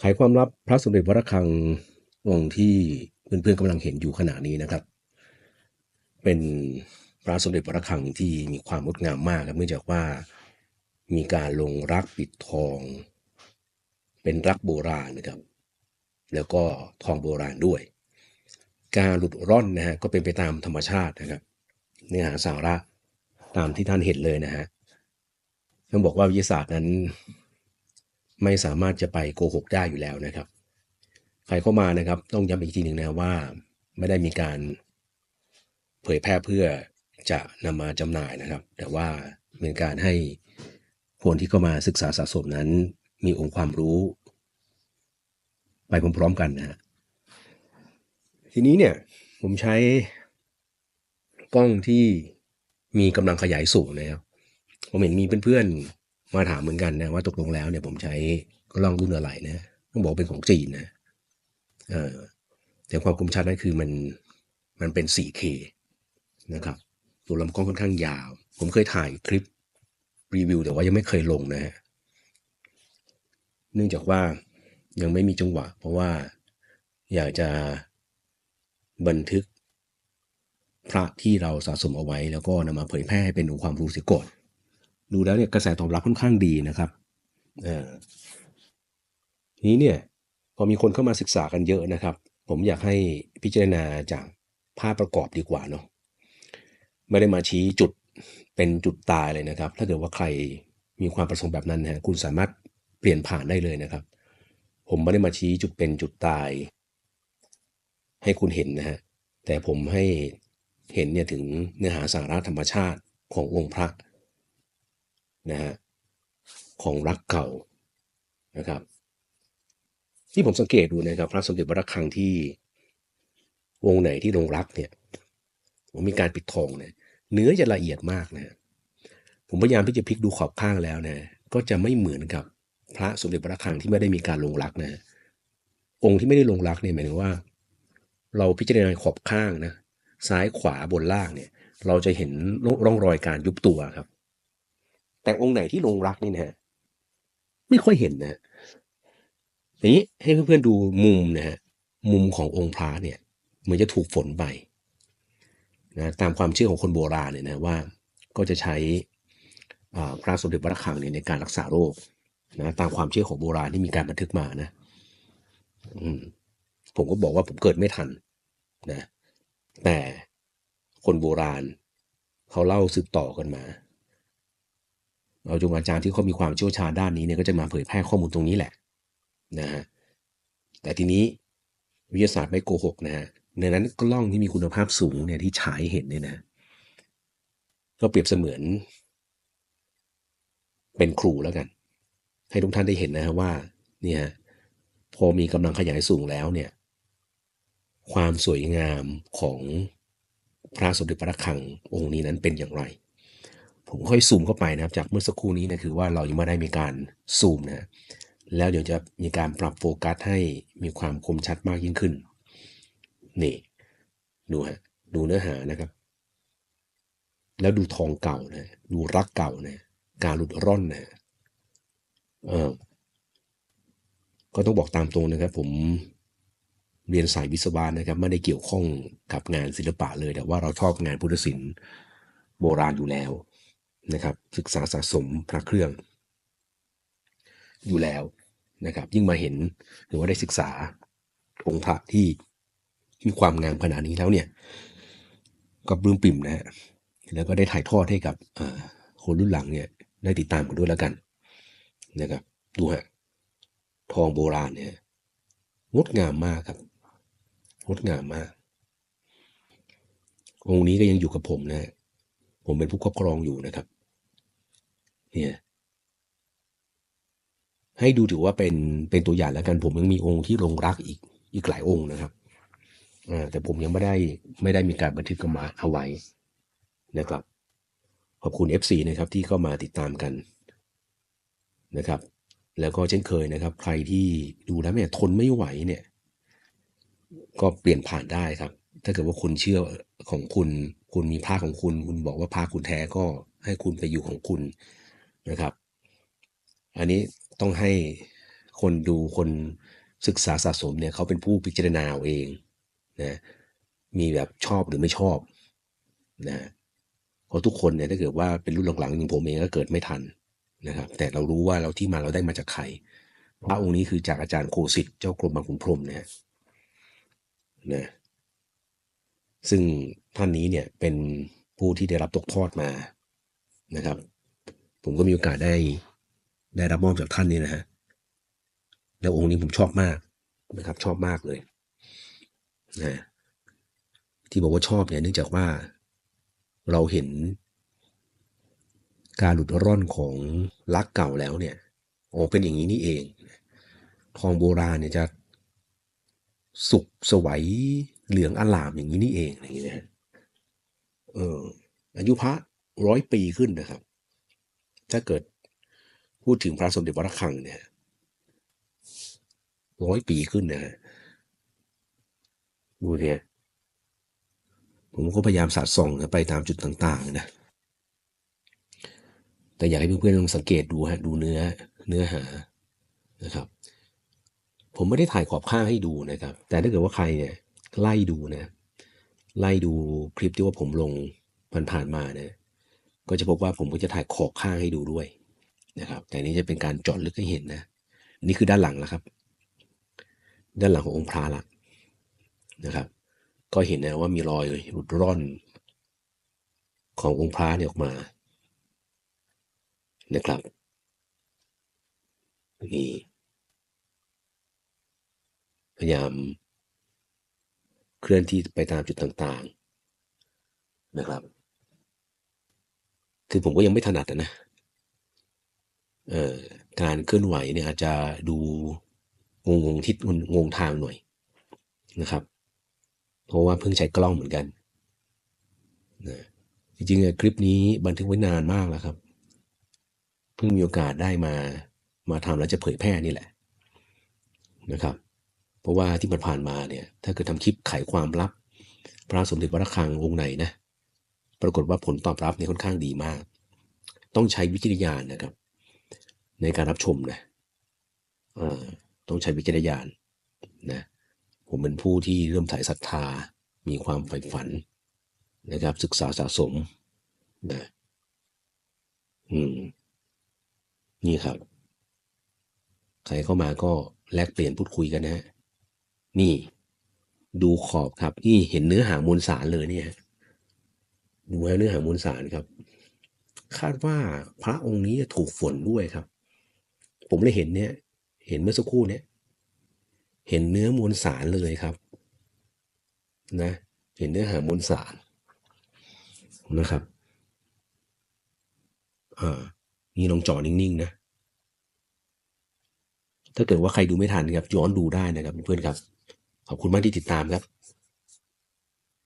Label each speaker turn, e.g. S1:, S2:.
S1: ไขความลับพระสมเด็จพรคังองค์ที่เพื่อนๆกำลังเห็นอยู่ขณะนี้นะครับ เป็นพระสมเด็จพรคังที่มีความงดงามมากครับเนื่องจากว่ามีการลงรักปิดทอง เป็นรักโบราณนะครับ แล้วก็ทองโบราณด้วย การหลุดร่อนนะฮะก็เป็นไปตามธรรมชาตินะครับเนื้อหาสาระตามที่ท่านเห็นเลยนะฮะต้องบอกว่าวิทยาศาสตร์นั้น ไม่สามารถจะไปโกหกได้อยู่แล้วนะครับ ใครเข้ามานะครับ ต้องย้ำอีกทีหนึ่งนะว่า ไม่ได้มีการเผยแพร่เพื่อจะนำมาจำหน่ายนะครับ แต่ว่าเป็นการให้คนที่เข้ามาศึกษาสะสมนั้น มีองค์ความรู้ ไปพร้อมๆกันนะฮะทีนี้เนี่ยผมใช้ กล้องที่มีกำลังขยายสูงนะครับผมเห็นมีเพื่อนๆ มาถามเหมือนกันนะว่าตกลงแล้วเนี่ยผมใช้กล้องรุ่นอะไรนะต้องบอกเป็นของจีนนะเออแต่ความคมชัดนั่นคือมันมันเป็น 4K นะครับตัวลำกล้องค่อนข้างยาว ผมเคยถ่ายคลิปรีวิวแต่ว่ายังไม่เคยลงนะฮะเนื่องจากว่ายังไม่มีจังหวะ เพราะว่าอยากจะบันทึกพระที่เราสะสมเอาไว้ แล้วก็นำมาเผยแพร่ให้เป็นองค์ความรู้เสียก่อน ดูแล้วเนี่ยกระแสตอบรับค่อนข้างดีนะครับทีนี้เนี่ยพอมีคนเข้ามาศึกษากันเยอะนะครับ ผมอยากให้พิจารณาจากภาพประกอบดีกว่าเนาะไม่ได้มาชี้จุดเป็นจุดตายเลยนะครับ ถ้าเกิดว่าใครมีความประสงค์แบบนั้นนะคุณสามารถเปลี่ยนผ่านได้เลยนะครับ ผมไม่ได้มาชี้จุดเป็นจุดตาย ให้คุณเห็นนะฮะแต่ผมให้เห็นเนี่ยถึงเนื้อหาสาระธรรมชาติขององค์พระ นะฮะของรักเก่านะครับ ที่ผมสังเกตดูนะครับ พระสมเด็จพระระฆังที่วงไหนที่ลงรักเนี่ยผมมีการปิดทองเนี่ยเนื้อจะละเอียดมากนะผมพยายามที่จะพลิกดูขอบข้างแล้วนะก็จะไม่เหมือนกับพระสมเด็จพระระฆังที่ไม่ได้มีการลงรักนะองค์ที่ไม่ได้ลงรักเนี่ยหมายถึงว่า เราพิจารณาขอบข้างนะซ้ายขวาบนล่างเนี่ย เราจะเห็นร่องรอยการยุบตัวครับ แต่องค์ไหนที่ลงรักนี่นะฮะไม่ค่อยเห็นนะทีนี้ให้เพื่อนๆดูมุมนะฮะมุมขององค์พระเนี่ยเหมือนจะถูกฝนไปนะตามความเชื่อของคนโบราณเนี่ยนะว่าก็จะใช้พระสมเด็จพระคังเนี่ยในการรักษาโรคนะตามความเชื่อของโบราณที่มีการบันทึกมานะอืผมก็บอกว่าผมเกิดไม่ทันนะแต่คนโบราณเขาเล่าสืบต่อกันมา เราจงอาจารย์ที่เขามีความเชี่ยวชาญด้านนี้เนี่ยก็จะมาเผยแพร่ข้อมูลตรงนี้แหละนะฮะแต่ทีนี้วิทยาศาสตร์ไม่โกหกนะฮะในนั้นกล้องที่มีคุณภาพสูงเนี่ยที่ฉายเห็นเนี่ยนะ ก็เปรียบเสมือน เป็นครูแล้วกัน ให้ทุกท่านได้เห็นนะฮะว่า เนี่ย พอมีกำลังขยายสูงแล้วเนี่ย ความสวยงามของพระสมเด็จพระคังองค์นี้นั้นเป็นอย่างไร ผมค่อยซูมเข้าไปนะครับ จากเมื่อสักครู่นี้นะคือว่าเรายังไม่ได้มีการซูมนะแล้วเดี๋ยวจะมีการปรับโฟกัสให้มีความคมชัดมากยิ่งขึ้น นี่ ดูฮะดูเนื้อหานะครับ แล้วดูทองเก่านะดูรักเก่านะการหลุดร่อนนะเออก็ต้องบอกตามตรงนะครับ ผมเรียนสายวิศวะนะครับไม่ได้เกี่ยวข้องกับงานศิลปะเลย แต่ว่าเราชอบงานพุทธศิลป์โบราณอยู่แล้ว นะครับศึกษาสะสมพระเครื่อง อยู่แล้วนะครับ ยิ่งมาเห็นหรือว่าได้ศึกษาองค์พระที่มีความงามขนาดนี้แล้วเนี่ยก็ปลื้มปิ่มนะฮะแล้วก็ได้ถ่ายทอดให้กับคนรุ่นหลังเนี่ยได้ติดตามกันด้วยแล้วกันนะครับดูฮะทองโบราณเนี่ยงดงามมากครับงดงามมาก องค์นี้ก็ยังอยู่กับผมนะ ผมเป็นผู้ครอบครองอยู่นะครับ เนี่ยให้ดูถือว่าเป็นเป็นตัวอย่างแล้วกันผมยังมีองค์ที่ลงรักอีกอีกหลายองค์นะครับแต่ผมยังไม่ได้ไม่ได้มีการบันทึกกันมาเอาไว้นะครับ ขอบคุณ FC นะครับที่เข้ามาติดตามกันนะครับ แล้วก็เช่นเคยนะครับ ใครที่ดูแล้วเนี่ยทนไม่ไหวเนี่ย ก็เปลี่ยนผ่านได้ครับ ถ้าเกิดว่าคุณเชื่อของคุณ คุณมีผ้าของคุณ คุณบอกว่าผ้าคุณแท้ก็ให้คุณไปอยู่ของคุณ นะครับ อันนี้ต้องให้คนดูคนศึกษาสะสมเนี่ยเขาเป็นผู้พิจารณาเอาเองนะมีแบบชอบหรือไม่ชอบนะเพราะทุกคนเนี่ยถ้าเกิดว่าเป็นรุ่นหลังๆอย่างผมเองก็เกิดไม่ทันนะครับ แต่เรารู้ว่าเราที่มาเราได้มาจากใครพระองค์นี้คือจากอาจารย์โคสิทธิ์เจ้ากรมบางขุนพรมเนี่ยนะซึ่งท่านนี้เนี่ยเป็นผู้ที่ได้รับตกทอดมานะครับ ผมก็มีโอกาสได้ ได้รับมอบจากท่านนี่นะฮะแล้วองค์นี้ผมชอบมากนะครับ ชอบมากเลยนะที่บอกว่าชอบเนี่ยเนื่องจากว่าเราเห็น การหลุดร่อนของลักเก่าแล้วเนี่ยโอ้เป็นอย่างนี้นี่เองทองโบราณเนี่ยจะสุกสวัยเหลืองอลามอย่างนี้นี่เองอย่างนี้นะฮะเอออายุพระร้อยปีขึ้นนะครับ ถ้าเกิดพูดถึงพระสมเด็จวัดระฆังเนี่ยร้อยปีขึ้นนะฮะดูเนี่ยผมก็พยายามสะส่องไปตามจุดต่างๆนะ แต่อยากให้เพื่อนๆลองสังเกตดูฮะ ดูเนื้อเนื้อหานะครับ ผมไม่ได้ถ่ายขอบข้างให้ดูนะครับ แต่ถ้าเกิดว่าใครเนี่ยไล่ดูนะ ไล่ดูคลิปที่ว่าผมลงผ่านๆมาเนี่ย ก็จะพบว่าผมก็จะถ่ายขอบข้างให้ดูด้วยนะครับ แต่นี้จะเป็นการเจาะลึกให้เห็นนะ นี่คือด้านหลังแล้วครับ ด้านหลังขององค์พระละนะครับ ก็เห็นนะว่ามีรอยหลุดร่อนขององค์พระเนี่ยออกมานะครับนี่พยายามเคลื่อนที่ไปตามจุดต่างๆ นะครับ คือผมก็ยังไม่ถนัดนะเอ่อการเคลื่อนไหวเนี่ยอาจจะดูงงงทิศงงทางหน่อยนะครับ เพราะว่าเพิ่งใช้กล้องเหมือนกันนะจริงๆคลิปนี้บันทึกไว้นานมากแล้วครับ เพิ่งมีโอกาสได้มามาทำแล้วจะเผยแพร่นี่แหละนะครับ เพราะว่าที่มันผ่านมาเนี่ย ถ้าเกิดทำคลิปไขความลับ พระสมเด็จวัดระฆังองค์ไหนนะ ปรากฏว่าผลตอบรับเนี่ยค่อนข้างดีมาก ต้องใช้วิจารณญาณนะครับ ในการรับชมนะต้องใช้วิจารณญาณนะผมเป็นผู้ที่เริ่มถ่ายศรัทธา มีความใฝ่ฝันนะครับ ศึกษาสะสมนะอืม นี่ครับ ใครเข้ามาก็แลกเปลี่ยนพูดคุยกันนะฮะนี่ ดูขอบครับ นี่เห็นเนื้อหามวลสารเลยเนี่ย ดูเนื้อหามวลสารครับ คาดว่าพระองค์นี้ถูกฝนด้วยครับ ผมเลยเห็นเนี่ย เห็นเมื่อสักครู่เนี่ย เห็นเนื้อมวลสารเลยครับ นะ เห็นเนื้อหามวลสารนะครับอ่านี่ลองจ่อนิ่งๆนะถ้าเกิดว่าใครดูไม่ทันครับย้อนดูได้นะครับเพื่อนครับ ขอบคุณมากที่ติดตามครับ